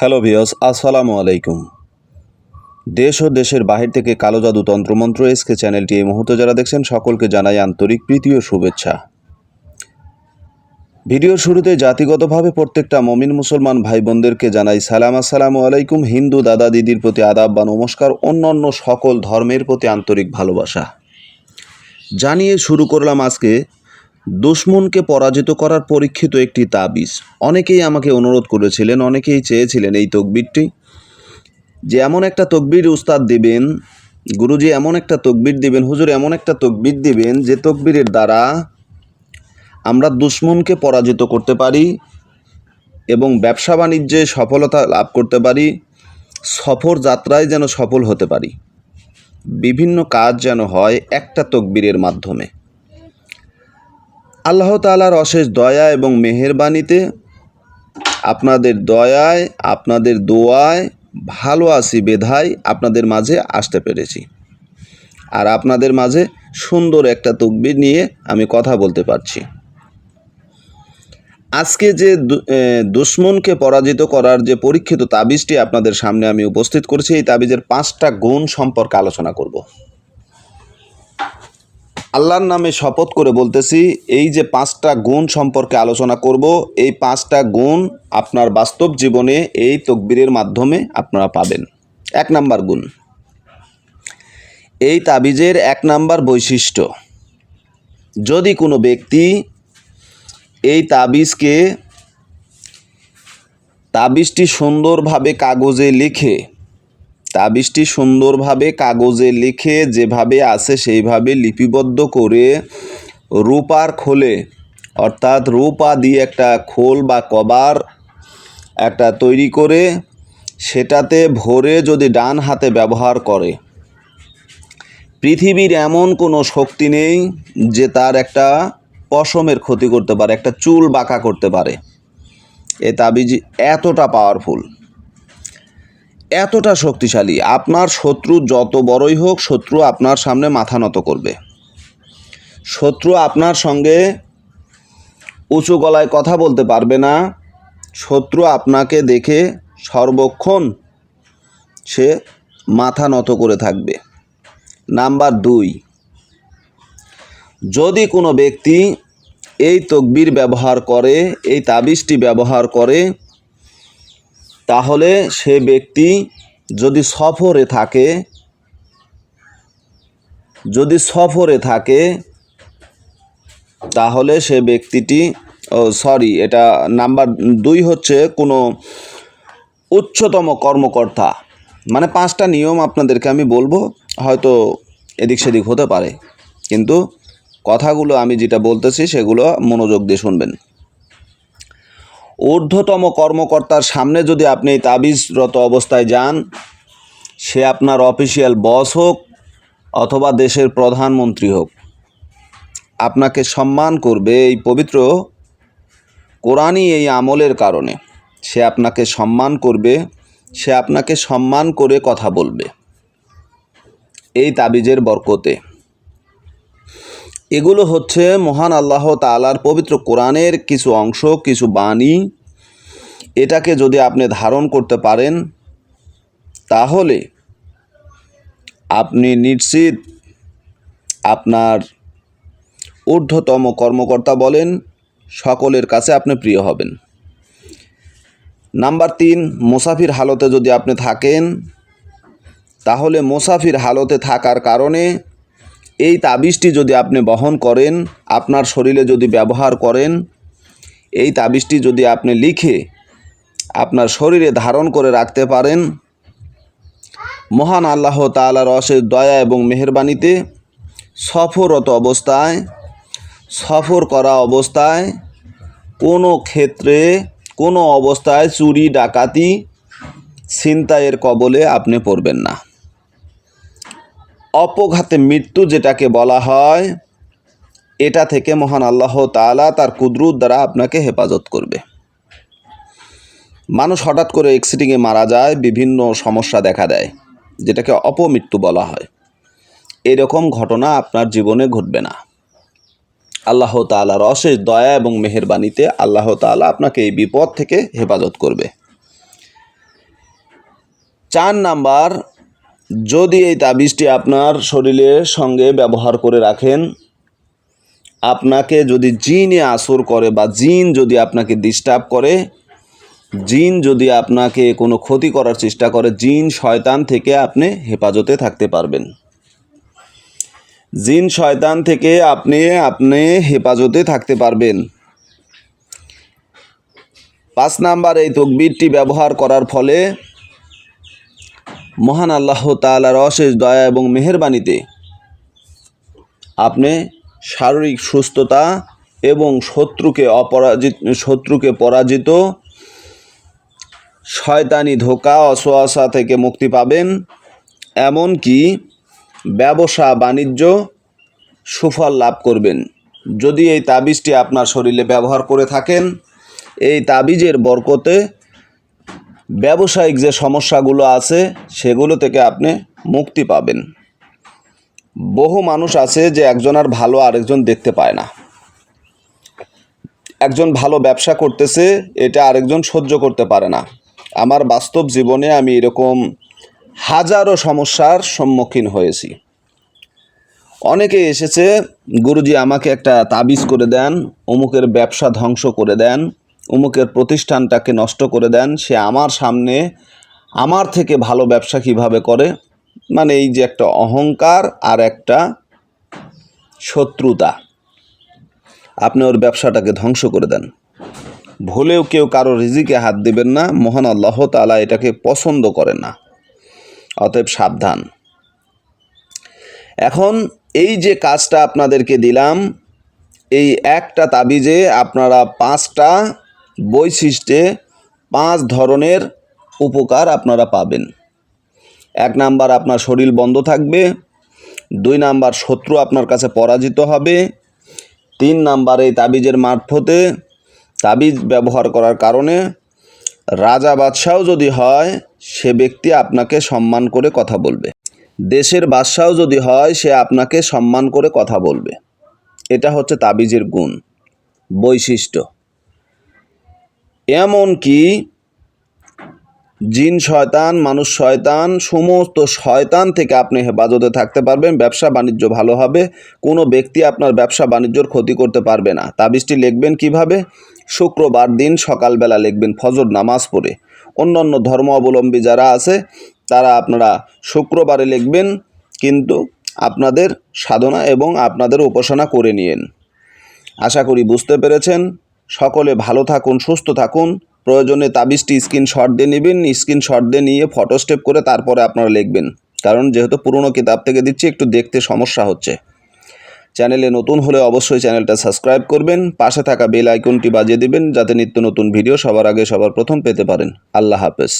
Hello ভিওস আসসালামু আলাইকুম। দেশ ও দেশের বাহির থেকে কালো জাদু তন্ত্রমন্ত্র এসকে চ্যানেলটি এই মুহূর্তে যারা দেখছেন, সকলকে জানাই আন্তরিক প্রীতি ও শুভেচ্ছা। ভিডিওর শুরুতে জাতিগতভাবে প্রত্যেকটা মমিন মুসলমান ভাই বোনদেরকে জানাই সালাম। আসসালামু আলাইকুম। হিন্দু দাদা দিদির প্রতি আদাব বা নমস্কার, অন্যান্য সকল ধর্মের প্রতি আন্তরিক ভালোবাসা। জানিয়ে শুরু করলাম আজকে দুশ্মনকে পরাজিত করার পরীক্ষিত একটি তাবিজ। অনেকেই আমাকে অনুরোধ করেছিলেন, অনেকেই চেয়েছিলেন এই তকবিরটি। যে এমন একটা তকবির উস্তাদ দিবেন, গুরুজি এমন একটা তকবির দিবেন, হুজুর এমন একটা তকবির দিবেন, যে তকবিরের দ্বারা আমরা দুশ্মনকে পরাজিত করতে পারি এবং ব্যবসা বাণিজ্যে সফলতা লাভ করতে পারি, সফর যাত্রায় যেন সফল হতে পারি। বিভিন্ন কাজ যেন হয় একটা তকবীরের মাধ্যমে। আল্লাহ তালার অশেষ দয়া এবং মেহেরবানিতে আপনাদের দয়ায়, আপনাদের দোয়ায় ভালো আছি বেধায় আপনাদের মাঝে আসতে পেরেছি। আর আপনাদের মাঝে সুন্দর একটা তকবির নিয়ে আমি কথা বলতে পারছি। আজকে যে দুশ্মনকে পরাজিত করার যে পরীক্ষিত তাবিজটি আপনাদের সামনে আমি উপস্থিত করছি, এই তাবিজের পাঁচটা গুণ সম্পর্কে আলোচনা করব। আল্লাহর নামে শপথ করে বলতেছি, এই যে পাঁচটা গুণ সম্পর্কে আলোচনা করব, এই পাঁচটা গুণ আপনার বাস্তব জীবনে এই তকবিরের মাধ্যমে আপনারা পাবেন। এক নাম্বার গুণ। এই তাবিজের এক নাম্বার বৈশিষ্ট্য, যদি কোনো ব্যক্তি এই তাবিজকে, তাবিজটি সুন্দরভাবে কাগজে লিখে তাবিজটি সুন্দরভাবে কাগজে লিখে যেভাবে আছে সেইভাবে লিপিবদ্ধ করে রূপার খোলে, অর্থাৎ রূপা দিয়ে একটা খোল বা কভার একটা তৈরি করে সেটাতে ভরে যদি ডান হাতে ব্যবহার করে। পৃথিবীর এমন কোনো শক্তি নেই যে তার একটা পশমের ক্ষতি করতে পারে, একটা চুল বাঁকা করতে পারে। এ তাবিজ এতটা পাওয়ারফুল এতটা শক্তিশালী। আপনার শত্রু যত বড়ই হোক, শত্রু আপনার সামনে মাথা নত করবে। শত্রু আপনার সঙ্গে উঁচু গলায় কথা বলতে পারবে না। শত্রু আপনাকে দেখে সর্বক্ষণ সে মাথা নত করে থাকবে। নাম্বার দুই, যদি কোনো ব্যক্তি এই তকবির ব্যবহার করে, এই তাবিজটি ব্যবহার করে তাহলে সে ব্যক্তি যদি সফরে থাকে, যদি সফরে থাকে, তাহলে সে ব্যক্তিটি, ও সরি, এটা নাম্বার দুই হচ্ছে কোনো উচ্চতম কর্মকর্তা। মানে পাঁচটা নিয়ম আপনাদেরকে আমি বলব, হয়তো এদিক সেদিক হতে পারে। কিন্তু কথাগুলো আমি যেটা বলতেছি সেগুলো মনোযোগ দিয়ে শুনবেন। ঊর্ধ্বতম কর্মকর্তার সামনে যদি আপনি তাবিজরত অবস্থায় যান, সে আপনার অফিসিয়াল বস হোক অথবা দেশের প্রধানমন্ত্রী হোক। আপনাকে সম্মান করবে এই পবিত্র কোরআনই এই আমলের কারণে। সে আপনাকে সম্মান করবে, সে আপনাকে সম্মান করে কথা বলবে। এই তাবিজের বরকতে। এগুলো হচ্ছে মহান আল্লাহ তালার পবিত্র কোরআনের কিছু অংশ, কিছু বাণী। এটাকে যদি আপনি ধারণ করতে পারেন, তাহলে আপনি নিশ্চিত আপনার ঊর্ধ্বতম কর্মকর্তা বলেন, সকলের কাছে আপনি প্রিয় হবেন। নাম্বার তিন, মুসাফির হালতে যদি আপনি থাকেন, তাহলে মুসাফির হালতে থাকার কারণে এই তাবিজটি যদি আপনি বহন করেন, আপনার শরীরে যদি ব্যবহার করেন, এই তাবিজটি যদি আপনি লিখে আপনার শরীরে ধারণ করে রাখতে পারেন, মহান আল্লাহ তাআলার অশেষ দয়া এবং মেহেরবানিতে সফররত অবস্থায়, সফর করা অবস্থায় কোনো ক্ষেত্রে, কোনো অবস্থায় চুরি, ডাকাতি, ছিনতাইয়ের কবলে আপনি পড়বেন না। অপঘাতে মৃত্যু যেটাকে বলা হয়, এটা থেকে মহান আল্লাহ তাআলা তার কুদরত দ্বারা আপনাকে হেফাজত করবে। মানুষ হঠাৎ করে এক্সিডিংয়ে মারা যায়, বিভিন্ন সমস্যা দেখা দেয়, যেটাকে অপমৃত্যু বলা হয়। এরকম ঘটনা আপনার জীবনে ঘটবে না। আল্লাহ তাআলার অশেষ দয়া এবং মেহেরবানিতে আল্লাহ তাআলা আপনাকে এই বিপদ থেকে হেফাজত করবে। চার নাম্বার যদি এই তাবিজটি আপনার শরীরের সঙ্গে ব্যবহার করে রাখেন, আপনাকে যদি জিনে আসর করে বা জিন যদি আপনাকে ডিস্টার্ব করে, জিন যদি আপনাকে কোনো ক্ষতি করার চেষ্টা করে, জিন শয়তান থেকে আপনি হেফাজতে থাকতে পারবেন। জিন শয়তান থেকে আপনি আপনি হেফাজতে থাকতে পারবেন। পাঁচ নাম্বার, এই তকবিরটি ব্যবহার করার ফলে মহান আল্লাহ তালার অশেষ দয়া এবং মেহেরবানিতে আপনি শারীরিক সুস্থতা এবং শত্রুকে অপরাজিত, শত্রুকে পরাজিত, শয়তানি ধোকা অসোয়াশা থেকে মুক্তি পাবেন, এমনকি ব্যবসা, বাণিজ্য সুফল লাভ করবেন। যদি এই তাবিজটি আপনার শরীরে ব্যবহার করে থাকেন, এই তাবিজের বরকতে ব্যবসায়িক যে সমস্যাগুলো আছে, সেগুলো থেকে আপনি মুক্তি পাবেন। বহু মানুষ আছে যে একজন আর ভালো আরেকজন দেখতে পায় না। একজন ভালো ব্যবসা করতেছে, এটা আরেকজন সহ্য করতে পারে না। আমার বাস্তব জীবনে আমি এরকম হাজারো সমস্যার সম্মুখীন হয়েছি। অনেকে এসেছে, গুরুজি আমাকে একটা তাবিজ করে দেন, অমুকের ব্যবসা ধ্বংস করে দেন। অমুকের প্রতিষ্ঠানটাকে নষ্ট করে দেন। সে আমার সামনে আমার থেকে ভালো ব্যবসা কীভাবে করে? মানে এই যে একটা অহংকার আর একটা শত্রুতা। আপনি ওর ব্যবসাটাকে ধ্বংস করে দেন। ভুলেও কেউ কারও রিজিকে হাত দিবেন না। মহান আল্লাহ তাআলা এটাকে পছন্দ করে না। অতএব সাবধান। এখন এই যে কাজটা আপনাদেরকে দিলাম, এই একটা তাবিজে আপনারা পাঁচটা বৈশিষ্ট্যে পাঁচ ধরনের উপকার আপনারা পাবেন। এক নাম্বার, আপনার শরীর বন্ধ থাকবে। দুই নাম্বার, শত্রু আপনার কাছে পরাজিত হবে। তিন নাম্বার, এই তাবিজের মারফতে তাবিজ ব্যবহার করার কারণে রাজা বাদশাও যদি হয়, সে ব্যক্তি আপনাকে সম্মান করে কথা বলবে। দেশের বাদশাও যদি হয়, সে আপনাকে সম্মান করে কথা বলবে। এটা হচ্ছে তাবিজের গুণ, বৈশিষ্ট্য। এমন কি জিন শয়তান, মানুষ শয়তান, সমস্ত শয়তান থেকে আপনি হেফাজতে থাকতে পারবেন, ব্যবসা বাণিজ্য ভালো হবে, কোনো ব্যক্তি আপনার ব্যবসা বাণিজ্যর ক্ষতি করতে পারবে না। তাবিজটি লিখবেন কীভাবে? শুক্রবার দিন সকালবেলা লিখবেন ফজর নামাজ পড়ে। অন্যান্য ধর্ম অবলম্বী যারা আছে, তারা আপনারা শুক্রবারে লিখবেন, কিন্তু আপনাদের সাধনা এবং আপনাদের উপাসনা করে নিয়েন। আশা করি বুঝতে পেরেছেন। সকলে ভালো থাকুন, সুস্থ থাকুন। প্রয়োজনে তাবিজটি স্ক্রিনশট দিয়ে নেবেন, স্ক্রিনশট দিয়ে নিয়ে ফটো স্টেপ করে তারপরে আপনারা লিখবেন। কারণ যেহেতু পুরনো কিতাব থেকে দিচ্ছি, একটু দেখতে সমস্যা হচ্ছে। চ্যানেলে নতুন হলে অবশ্যই চ্যানেলটা সাবস্ক্রাইব করবেন, পাশে থাকা বেল আইকনটি বাজিয়ে দেবেন, যাতে নিত্য নতুন ভিডিও সবার আগে সবার প্রথম পেতে পারেন। আল্লাহ হাফেজ।